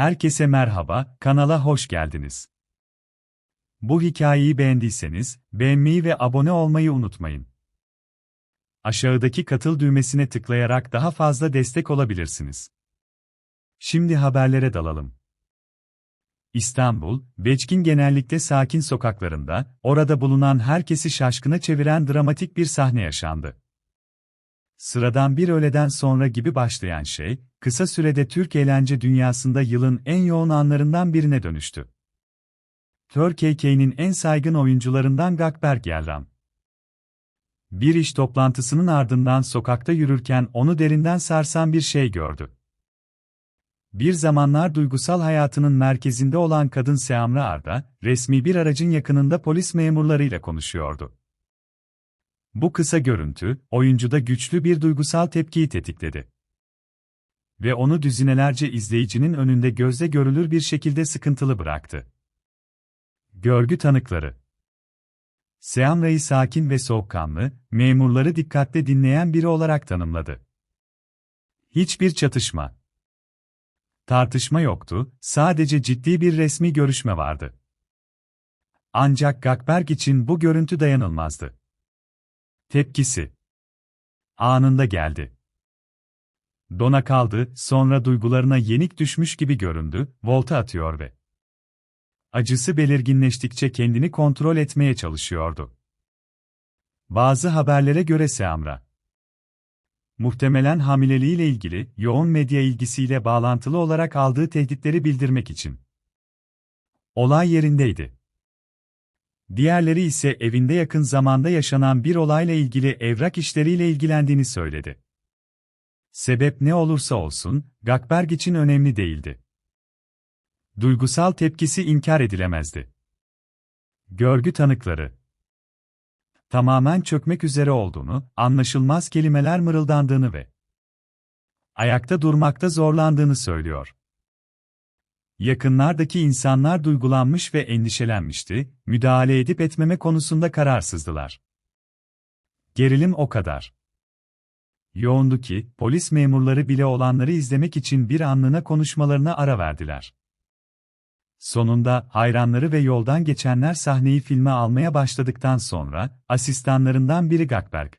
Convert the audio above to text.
Herkese merhaba, kanala hoş geldiniz. Bu hikayeyi beğendiyseniz, beğenmeyi ve abone olmayı unutmayın. Aşağıdaki katıl düğmesine tıklayarak daha fazla destek olabilirsiniz. Şimdi haberlere dalalım. İstanbul, Beçkin genellikle sakin sokaklarında, orada bulunan herkesi şaşkına çeviren dramatik bir sahne yaşandı. Sıradan bir öğleden sonra gibi başlayan şey, kısa sürede Türk eğlence dünyasında yılın en yoğun anlarından birine dönüştü. Türkiye'nin en saygın oyuncularından Gakberk Yelram. Bir iş toplantısının ardından sokakta yürürken onu derinden sarsan bir şey gördü. Bir zamanlar duygusal hayatının merkezinde olan kadın Seamra Arda, resmi bir aracın yakınında polis memurlarıyla konuşuyordu. Bu kısa görüntü, oyuncuda güçlü bir duygusal tepkiyi tetikledi. Ve onu düzinelerce izleyicinin önünde gözle görülür bir şekilde sıkıntılı bıraktı. Görgü tanıkları Seamra'yı sakin ve soğukkanlı, memurları dikkatle dinleyen biri olarak tanımladı. Hiçbir çatışma. Tartışma yoktu, sadece ciddi bir resmi görüşme vardı. Ancak Gakberk için bu görüntü dayanılmazdı. Tepkisi anında geldi. Dona kaldı, sonra duygularına yenik düşmüş gibi göründü, volta atıyor ve acısı belirginleştikçe kendini kontrol etmeye çalışıyordu. Bazı haberlere göre Seamra, muhtemelen hamileliğiyle ilgili yoğun medya ilgisiyle bağlantılı olarak aldığı tehditleri bildirmek için olay yerindeydi. Diğerleri ise evinde yakın zamanda yaşanan bir olayla ilgili evrak işleriyle ilgilendiğini söyledi. Sebep ne olursa olsun, Gakberg için önemli değildi. Duygusal tepkisi inkar edilemezdi. Görgü tanıkları tamamen çökmek üzere olduğunu, anlaşılmaz kelimeler mırıldandığını ve ayakta durmakta zorlandığını söylüyor. Yakınlardaki insanlar duygulanmış ve endişelenmişti, müdahale edip etmeme konusunda kararsızdılar. Gerilim o kadar. Yoğundu ki, polis memurları bile olanları izlemek için bir anlığına konuşmalarına ara verdiler. Sonunda, hayranları ve yoldan geçenler sahneyi filme almaya başladıktan sonra, asistanlarından biri Gakberg.